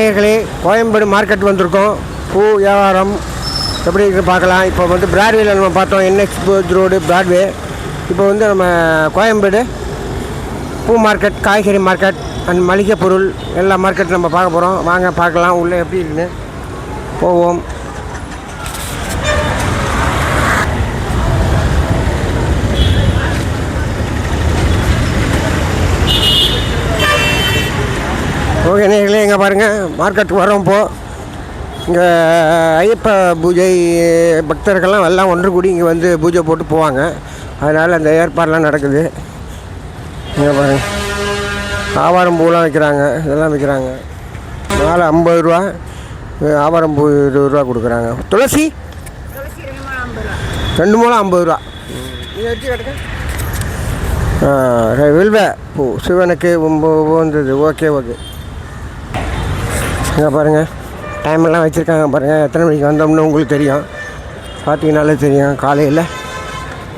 நேயர்களே கோயம்பேடு மார்க்கெட் வந்திருக்கோம். பூ வியாபாரம் எப்படி இருக்கு பார்க்கலாம். இப்போ வந்து பிராட்வேல நம்ம பார்த்தோம். என்எக்ஸ் ரோடு பிராட்வே இப்போ வந்து நம்ம கோயம்பேடு பூ மார்க்கெட் காய்கறி மார்க்கெட் அண்ட் மளிகை பொருள் எல்லா மார்க்கெட் நம்ம பார்க்க போகிறோம் வாங்க பார்க்கலாம். உள்ளே எப்படி இருக்குன்னு. போவோம். ஓகே நேர்களே இங்கே பாருங்கள் மார்க்கெட் வரோம் இப்போது இங்கே ஐயப்ப பூஜை பக்தர்கள்லாம் எல்லாம் ஒன்று கூடி இங்கே வந்து பூஜை போட்டு போவாங்க. அதனால் அந்த ஏற்பாடெலாம் நடக்குது. இங்கே பாருங்கள் ஆவாரம் பூலாம் விற்கிறாங்க இதெல்லாம் விற்கிறாங்க நாலு ஐம்பது ரூபா. ஆவாரம் பூ இருபது ரூபா கொடுக்குறாங்க. துளசி? ரெண்டு மூலம் ஐம்பது ரூபா. ஆ வில்வ பூ. சிவனுக்கு ரொம்ப ஓகே ஓகே. இங்கே பாருங்கள் டைம் எல்லாம் வச்சுருக்காங்க பாருங்கள் எத்தனை மணிக்கு வந்தோம்னு உங்களுக்கு தெரியும். பார்த்தீங்கனாலே தெரியும். காலையில்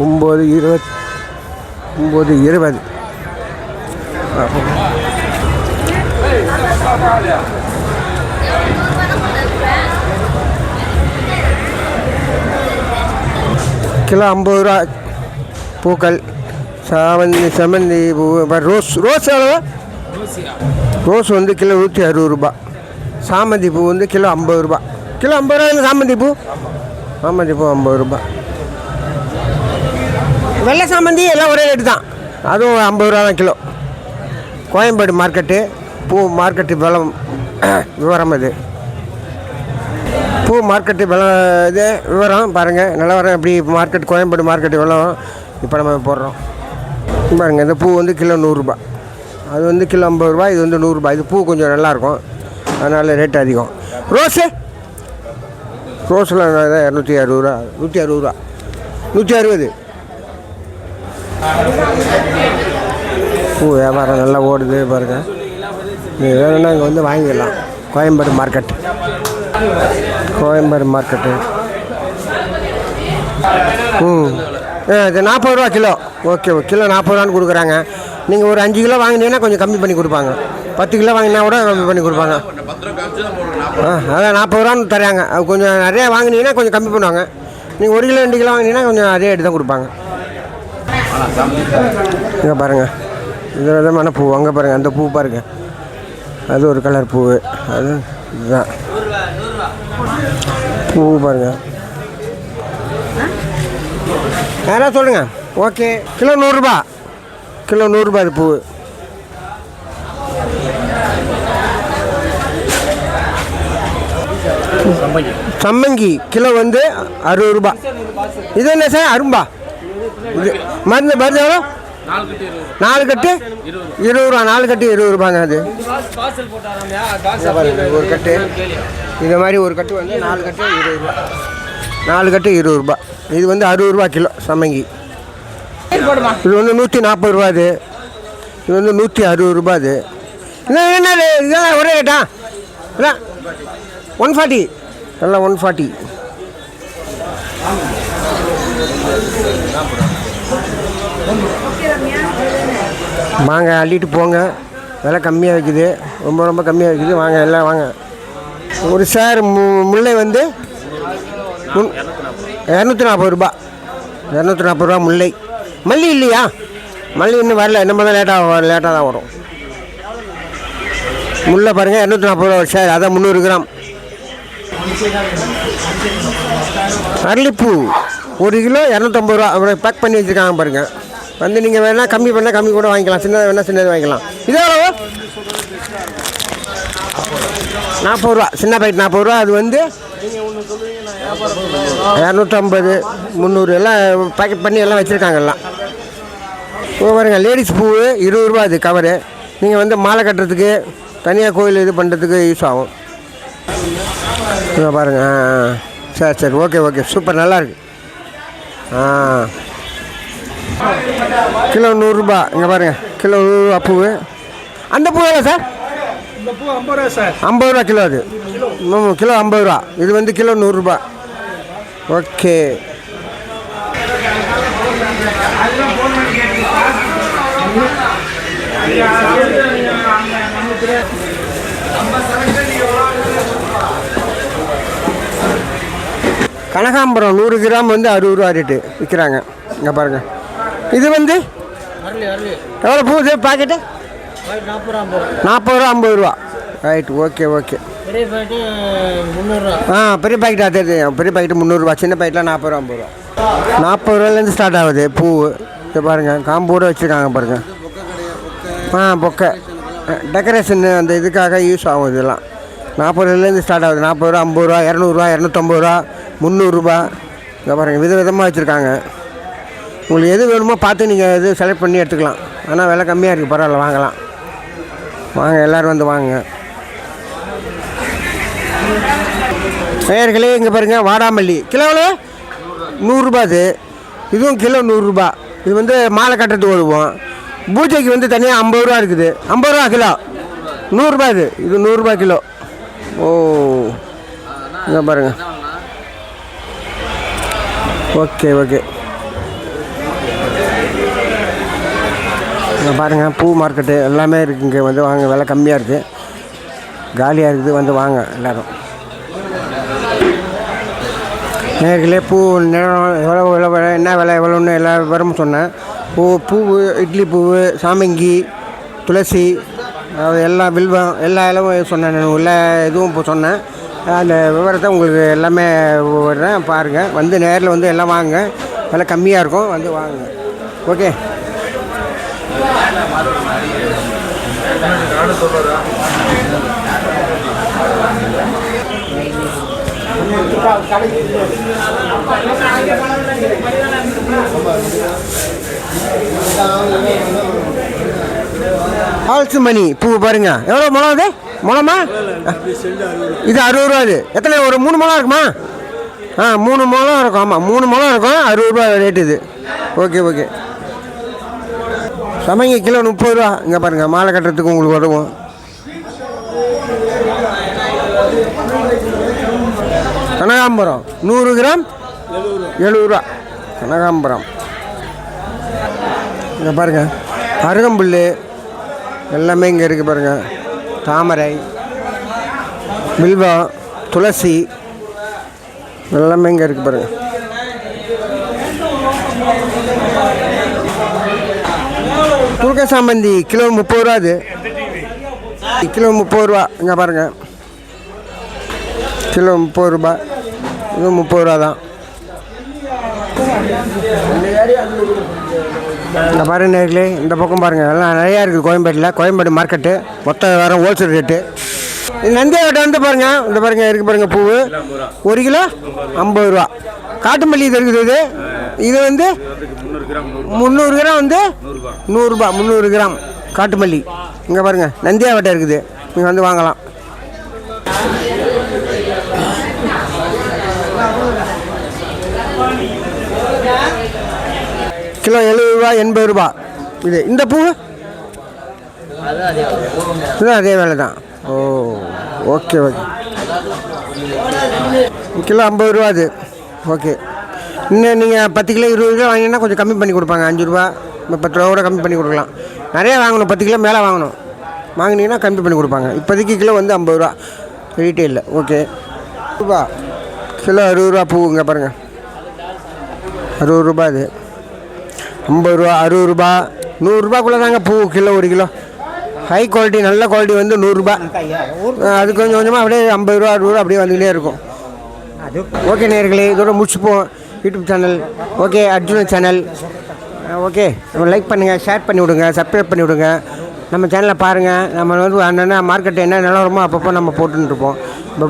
ஒம்பது இருபத் ஒம்பது இருபது. கிலோ ஐம்பது ரூபா. பூக்கள் சாமந்தி செமந்தி பூ ரோஸ் ரோஸ் எவ்வளோ ரோஸ் வந்து கிலோ நூற்றி அறுபது ரூபா. சாமந்தி பூ வந்து கிலோ ஐம்பது ரூபா. கிலோ ஐம்பது ரூபா சாமந்தி பூ? சாமந்தி பூ ஐம்பது ரூபா. வெள்ளை சாமந்தி எல்லாம் ஒரே ரேட்டு தான். அதுவும் ஐம்பது ரூபா தான் கிலோ. கோயம்பேடு மார்க்கெட்டு பூ மார்க்கெட்டு விலம் விவரம் அது பூ மார்க்கெட்டு விலம் இது விவரம் பாருங்கள் நிலவரம் எப்படி மார்க்கெட் கோயம்பேடு மார்க்கெட்டு விலம் இப்போ நம்ம போடுறோம். பாருங்கள் இந்த பூ வந்து கிலோ நூறுரூபா அது வந்து கிலோ ஐம்பது ரூபா இது வந்து நூறுரூபா இது பூ கொஞ்சம் நல்லாயிருக்கும் அதனால் ரேட் அதிகம். ரோஸு? ரோஸில் இரநூத்தி அறுபது ரூபா. நூற்றி அறுபது ரூபா. நூற்றி அறுபது பூ வியாபாரம் நல்லா ஓடுது பாருங்கள் நீங்கள் வேணும்னா இங்கே வந்து வாங்கிடலாம். கோயம்பேடு மார்க்கெட். கோயம்பேடு மார்க்கெட்டு. ம். இது நாற்பது ரூபா கிலோ. ஓகே கிலோ நாற்பது ரூபான்னு கொடுக்குறாங்க. நீங்கள் ஒரு அஞ்சு கிலோ வாங்கினீங்கன்னா கொஞ்சம் கம்மி பண்ணி கொடுப்பாங்க. பத்து கிலோ வாங்கினா கூட கம்மி பண்ணி கொடுப்பாங்க. ஆ அதான் நாற்பது ரூபான்னு தராங்க அது கொஞ்சம் நிறையா வாங்கினீங்கன்னா கொஞ்சம் கம்மி பண்ணுவாங்க. நீங்கள் ஒரு கிலோ ரெண்டு கிலோ வாங்கினீங்கன்னா கொஞ்சம் அதே ரேட்டு தான் கொடுப்பாங்க. இங்கே பாருங்கள் இது விதமான பூ. அங்கே பாருங்கள் அந்த பூ பாருங்கள் அது ஒரு கலர் பூ. அது இதுதான். பூ பாருங்கள் யாராவது சொல்லுங்கள் ஓகே. கிலோ நூறுரூபா கிலோ நூறுரூபா அது பூ. சம்மங்கி கிலோ வந்து அறுபது ரூபா. இது என்ன சார் அரும்பா? இது மருந்து மருந்து எவ்வளோ? நாலு கட்டு இருபது ரூபா. நாலு கட்டு இருபது ரூபாங்க அது. ஒரு கட்டு. இந்த மாதிரி ஒரு கட்டு வந்து நாலு கட்டு இருபது ரூபா. நாலு கட்டு இருபது ரூபா. இது வந்து அறுபது ரூபா கிலோ சம்மங்கி இது வந்து நூற்றி நாற்பது ரூபா அது. இது வந்து நூற்றி அறுபது ரூபா இது என்ன என்ன இதெல்லாம் ஒரே ரேட்டா? அதான். One forty. நல்லா ஒன் ஃபார்ட்டி. வாங்க அள்ளிட்டு போங்க. விலை கம்மியாக விற்குது ரொம்ப ரொம்ப கம்மியாக விற்குது வாங்க எல்லாம் வாங்க. ஒரு சார் மு முல்லை வந்து இரநூத்தி நாற்பது ரூபா. இரநூத்தி நாற்பது ரூபா முல்லை. மல்லி இல்லையா? மல்லி இன்னும் வரல. நம்ம தான் லேட்டாக லேட்டாக தான் வரும். முல்லை பாருங்கள் இரநூத்தி நாற்பது ரூபா ஒரு சார். அதான் முந்நூறு கிராம். அரளிப்பூ ஒரு கிலோ இரநூத்தம்பது ரூபா. அப்படி பேக் பண்ணி வச்சுருக்காங்க பாருங்கள் வந்து நீங்கள் வேணால் கம்மி பண்ணால் கம்மி கூட வாங்கிக்கலாம். சின்னதாக வேணால் சின்னது வாங்கிக்கலாம். இது எவ்வளோ நாற்பது ரூபா. சின்ன பாக்கெட் நாற்பது ரூபா. அது வந்து இரநூத்தம்பது முந்நூறு எல்லாம் பேக்கெட் பண்ணி எல்லாம் வச்சுருக்காங்க எல்லாம். இப்போ பாருங்கள் லேடிஸ் பூ இருபது ரூபா அது கவரு நீங்கள் வந்து மாலை கட்டுறதுக்கு தனியாக கோயில் இது பண்ணுறதுக்கு யூஸ் ஆகும். இங்கே பாருங்கள் ஆ சரி சரி ஓகே ஓகே. சூப்பர் நல்லாயிருக்கு ஆ. கிலோ நூறுரூபா இங்கே பாருங்கள் கிலோ நூறுரூவா பூ அந்த பூ எவ்வளோ சார்? ஐம்பது ரூபா கிலோ அது. கிலோ ஐம்பது ரூபா. இது வந்து கிலோ நூறுரூபா ஓகே. கனகாம்பரம் நூறு கிராம் வந்து அறுபது ரூபா ரேட்டு விற்கிறாங்க இங்கே பாருங்கள் இது வந்து? எவ்வளோ பூ இது? பாக்கெட்டு நாற்பது ரூபா ஐம்பது ரூபா. ரைட் ஓகே ஓகே ஆ பெரிய பாக்கெட் அது பெரிய பாக்கெட் முந்நூறுரூவா சின்ன பாக்கெட்லாம் நாற்பது ரூபா ஐம்பது ரூபா. நாற்பது ரூபாலேருந்து ஸ்டார்ட் ஆகுது பூ. இது பாருங்கள் காம்போட வச்சுருக்காங்க பாருங்கள் ஆ பொக்கை. டெக்கரேஷன் அந்த இதுக்காக யூஸ் ஆகும் இதெல்லாம். நாற்பது ரூபாலேருந்து ஸ்டார்ட் ஆகுது. நாற்பது ரூபா ஐம்பது ரூபா இரநூறுவா இரநூத்தம்பது ரூபா. முந்நூறுரூபா இங்கே பாருங்கள் வித விதமாக வச்சுருக்காங்க. உங்களுக்கு எது வேணுமோ பார்த்து நீங்கள் எது செலக்ட் பண்ணி எடுத்துக்கலாம். ஆனால் விலை கம்மியாக இருக்குது பரவாயில்ல வாங்கலாம். வாங்க எல்லோரும் வந்து வாங்க நேயர்களே இங்கே பாருங்கள் வாடாமல்லி. கிலோ எவ்வளோ நூறுரூபா அது. இதுவும் கிலோ நூறுரூபா இது வந்து மாலை கட்டுறதுக்கு உதவும் பூஜைக்கு வந்து தனியாக ஐம்பது ரூபா இருக்குது. ஐம்பது ரூபா கிலோ. நூறுரூபா இது. இது நூறுரூபா கிலோ. ஓ. இங்கே பாருங்கள் ஓகே ஓகே. இங்கே பாருங்கள் பூ மார்க்கெட்டு எல்லாமே இருக்குது இங்கே வந்து வாங்க விலை கம்மியாக இருக்குது காலியாக இருக்குது வந்து வாங்க எல்லோரும். நேர்களே பூ நிலம் எவ்வளோ எவ்வளோ விலை என்ன விலை எவ்வளோன்னு எல்லா விவரமும் சொன்னேன். பூ பூ இட்லி பூ சாமங்கி துளசி அது எல்லா வில்வம் எல்லா இலவும் சொன்னேன். நான் எல்லா இதுவும் இப்போ சொன்னேன். அந்த விவரத்தை உங்களுக்கு எல்லாமே விடுறேன் பாருங்கள் வந்து நேரில் வந்து எல்லாம் வாங்க. விலை கம்மியாக இருக்கும். வந்து வாங்க. ஓகே. ஃபால்ஸ் மணி பூ பாருங்க. எவ்வளோ முளம் இது முளமா? இது அறுபது ரூபா இது எத்தனை? ஒரு மூணு முளம் இருக்குமா? ஆ மூணு முளம் இருக்கும். ஆமாம் மூணு முளம் இருக்கும். அறுபது ரூபா ரேட்டு இது. Okay okay. சமைங்க கிலோ முப்பது ரூபா இங்கே பாருங்கள் மாலை கட்டுறதுக்கு உங்களுக்கு உதவும். கனகாம்பரம் நூறு கிராம் எழுபது ரூபா கனகாம்பரம். இங்கே பாருங்கள் அருகம்புல் எல்லாமே இங்கே இருக்குது பாருங்கள் தாமரை வில்வம் துளசி எல்லாமே இங்கே இருக்குது பாருங்கள் துர்க்க சாமந்தி கிலோ முப்பது ரூபா அது. கிலோ முப்பது ரூபா. இங்கே பாருங்கள் கிலோ முப்பது ரூபா. இது முப்பது ரூபா தான். இந்த பாருங்க நேர்களே இந்த பக்கம் பாருங்கள் எல்லாம் நிறையா இருக்குது கோயம்பேட்டில். கோயம்பேடு மார்க்கெட்டு மொத்த வேறு ஹோல்சேல் ரேட்டு இது நந்தியாவட்டை வந்து பாருங்கள் இந்த பாருங்கள் இருக்குது பாருங்கள் பூவு. ஒரு கிலோ ஐம்பது ரூபா. காட்டுமல்லி இது இருக்குது இது. இது வந்து முந்நூறு கிராம் வந்து நூறுரூபா முந்நூறு கிராம். காட்டுமல்லி. இங்கே பாருங்கள் நந்தியாவட்டை இருக்குது. நீங்கள் வந்து வாங்கலாம். கிலோ எழுபது ரூபா எண்பது ரூபா. இது இந்த பூ? இதுதான் அதே வேலை தான். ஓ ஓகே ஓகே கிலோ ஐம்பது ரூபா அது. ஓகே இன்னும் நீங்கள் பத்து கிலோ இருபது கிலோ வாங்கினா கொஞ்சம் கம்மி பண்ணி கொடுப்பாங்க. அஞ்சு ரூபா பத்து ரூபா கூட கம்மி பண்ணி கொடுக்கலாம். நிறையா வாங்கணும். பத்து கிலோ மேலே வாங்கணும். வாங்கினீங்கன்னா கம்மி பண்ணி கொடுப்பாங்க. இப்போதைக்கு கிலோ வந்து ஐம்பது ரூபா. ரீட்டெயிலில் ஓகே ரூபா. கிலோ அறுபது ரூபா பூ இங்கே பாருங்கள் அறுபது ரூபா அது. ஐம்பது ரூபா அறுபது ரூபா நூறுரூபாக்குள்ளே தாங்க பூ கிலோ ஒரு கிலோ. ஹை குவாலிட்டி நல்ல குவாலிட்டி வந்து நூறுரூபா அது கொஞ்சம் கொஞ்சமாக அப்படியே ஐம்பது ரூபா அறுபது ரூபா அப்படியே வந்துக்கிட்டே இருக்கும். ஓகே நேர்களே இதோட முடிச்சுப்போம். YouTube channel okay Arjuna channel okay like பண்ணுங்கள் ஷேர் பண்ணி விடுங்க சப்ஸ்கிரைப் பண்ணி விடுங்க. நம்ம சேனலை பாருங்கள் நம்ம வந்து அண்ணன் மார்க்கெட் என்ன நிலவரமோ அப்பப்போ நம்ம போட்டுருப்போம்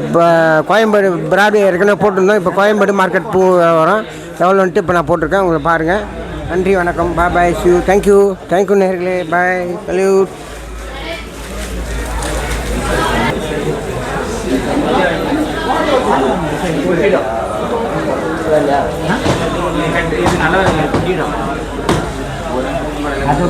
இப்போ கோயம்பேடு பிராட்வே ஏற்கனவே போட்டிருந்தோம். இப்போ கோயம்பேடு மார்க்கெட் பூ வரும். எவ்வளோன்ட்டு இப்போ நான் போட்டிருக்கேன். உங்களை பாருங்கள் நன்றி வணக்கம். Bye bye see you thank you thank you நேர்களே. பாய் சல்யூட் அது